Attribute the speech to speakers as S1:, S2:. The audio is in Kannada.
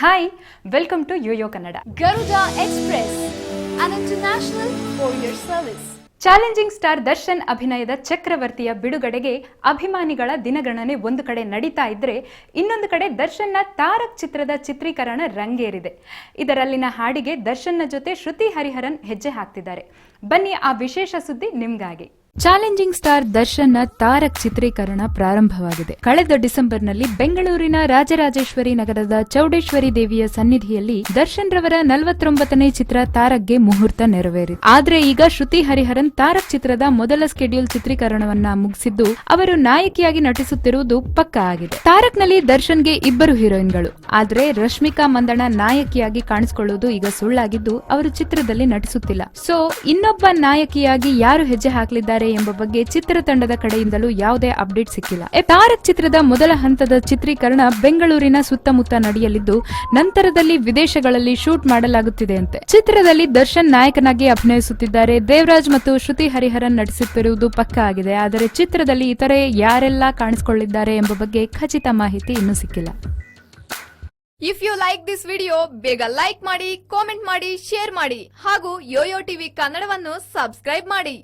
S1: Hi welcome to YoYo Kannada
S2: Garuda Express, international courier service.
S1: Challenging star Darshan ಅಭಿನಯದ ಚಕ್ರವರ್ತಿಯ ಬಿಡುಗಡೆಗೆ ಅಭಿಮಾನಿಗಳ ದಿನಗಣನೆ ಒಂದು ಕಡೆ ನಡೀತಾ ಇದ್ರೆ ಇನ್ನೊಂದು ಕಡೆ ದರ್ಶನ್ನ ತಾರಕ್ ಚಿತ್ರದ ಚಿತ್ರೀಕರಣ ರಂಗೇರಿದೆ. ಇದರಲ್ಲಿನ ಹಾಡಿಗೆ ದರ್ಶನ್ನ ಜೊತೆ ಶ್ರುತಿ ಹರಿಹರನ್ ಹೆಜ್ಜೆ ಹಾಕ್ತಿದ್ದಾರೆ. ಬನ್ನಿ ಆ ವಿಶೇಷ ಸುದ್ದಿ ನಿಮ್ಗಾಗಿ. ಚಾಲೆಂಜಿಂಗ್ ಸ್ಟಾರ್ ದರ್ಶನ್ನ ತಾರಕ್ ಚಿತ್ರೀಕರಣ ಪ್ರಾರಂಭವಾಗಿದೆ. ಕಳೆದ ಡಿಸೆಂಬರ್ನಲ್ಲಿ ಬೆಂಗಳೂರಿನ ರಾಜರಾಜೇಶ್ವರಿ ನಗರದ ಚೌಡೇಶ್ವರಿ ದೇವಿಯ ಸನ್ನಿಧಿಯಲ್ಲಿ ದರ್ಶನ್ ರವರ ನಲವತ್ತೊಂಬತ್ತನೇ ಚಿತ್ರ ತಾರಕ್ಗೆ ಮುಹೂರ್ತ ನೆರವೇರಿತು. ಆದ್ರೆ ಈಗ ಶ್ರುತಿ ಹರಿಹರನ್ ತಾರಕ್ ಚಿತ್ರದ ಮೊದಲ ಸ್ಕೆಡ್ಯೂಲ್ ಚಿತ್ರೀಕರಣವನ್ನ ಮುಗಿಸಿದ್ದು, ಅವರು ನಾಯಕಿಯಾಗಿ ನಟಿಸುತ್ತಿರುವುದು ಪಕ್ಕಾ ಆಗಿದೆ. ತಾರಕ್ನಲ್ಲಿ ದರ್ಶನ್ಗೆ ಇಬ್ಬರು ಹೀರೋಯಿನ್ಗಳು. ಆದ್ರೆ ರಶ್ಮಿಕಾ ಮಂದಣ ನಾಯಕಿಯಾಗಿ ಕಾಣಿಸಿಕೊಳ್ಳುವುದು ಈಗ ಸುಳ್ಳಾಗಿದ್ದು, ಅವರು ಚಿತ್ರದಲ್ಲಿ ನಟಿಸುತ್ತಿಲ್ಲ. ಸೊ, ಇನ್ನೊಬ್ಬ ನಾಯಕಿಯಾಗಿ ಯಾರು ಹೆಜ್ಜೆ ಹಾಕಲಿದ್ದಾರೆ ಎಂಬ ಬಗ್ಗೆ ಚಿತ್ರತಂಡದ ಕಡೆಯಿಂದಲೂ ಯಾವುದೇ ಅಪ್ಡೇಟ್ ಸಿಕ್ಕಿಲ್ಲ. ತಾರಕ್ ಚಿತ್ರದ ಮೊದಲ ಹಂತದ ಚಿತ್ರೀಕರಣ ಬೆಂಗಳೂರಿನ ಸುತ್ತಮುತ್ತ ನಡೆಯಲಿದ್ದು, ನಂತರದಲ್ಲಿ ವಿದೇಶಗಳಲ್ಲಿ ಶೂಟ್ ಮಾಡಲಾಗುತ್ತಿದೆಯಂತೆ ಚಿತ್ರದಲ್ಲಿ ದರ್ಶನ್ ನಾಯಕನಾಗಿ ಅಭಿನಯಿಸುತ್ತಿದ್ದಾರೆ. ದೇವರಾಜ್ ಮತ್ತು ಶ್ರುತಿ ಹರಿಹರನ್ ನಟಿಸುತ್ತಿರುವುದು ಪಕ್ಕಾ ಆಗಿದೆ. ಆದರೆ ಚಿತ್ರದಲ್ಲಿ ಇತರೆ ಯಾರೆಲ್ಲ ಕಾಣಿಸಿಕೊಳ್ಳಿದ್ದಾರೆ ಎಂಬ ಬಗ್ಗೆ ಖಚಿತ ಮಾಹಿತಿ ಇನ್ನೂ ಸಿಕ್ಕಿಲ್ಲ.
S2: If you like this video ಬೇಗ ಲೈಕ್ ಮಾಡಿ ಕಾಮೆಂಟ್ ಮಾಡಿ ಶೇರ್ ಮಾಡಿ ಹಾಗೂ ಯೋಯೋ ಟಿವಿ ಕನ್ನಡವನ್ನು ಸಬ್ಸ್ಕ್ರೈಬ್ ಮಾಡಿ.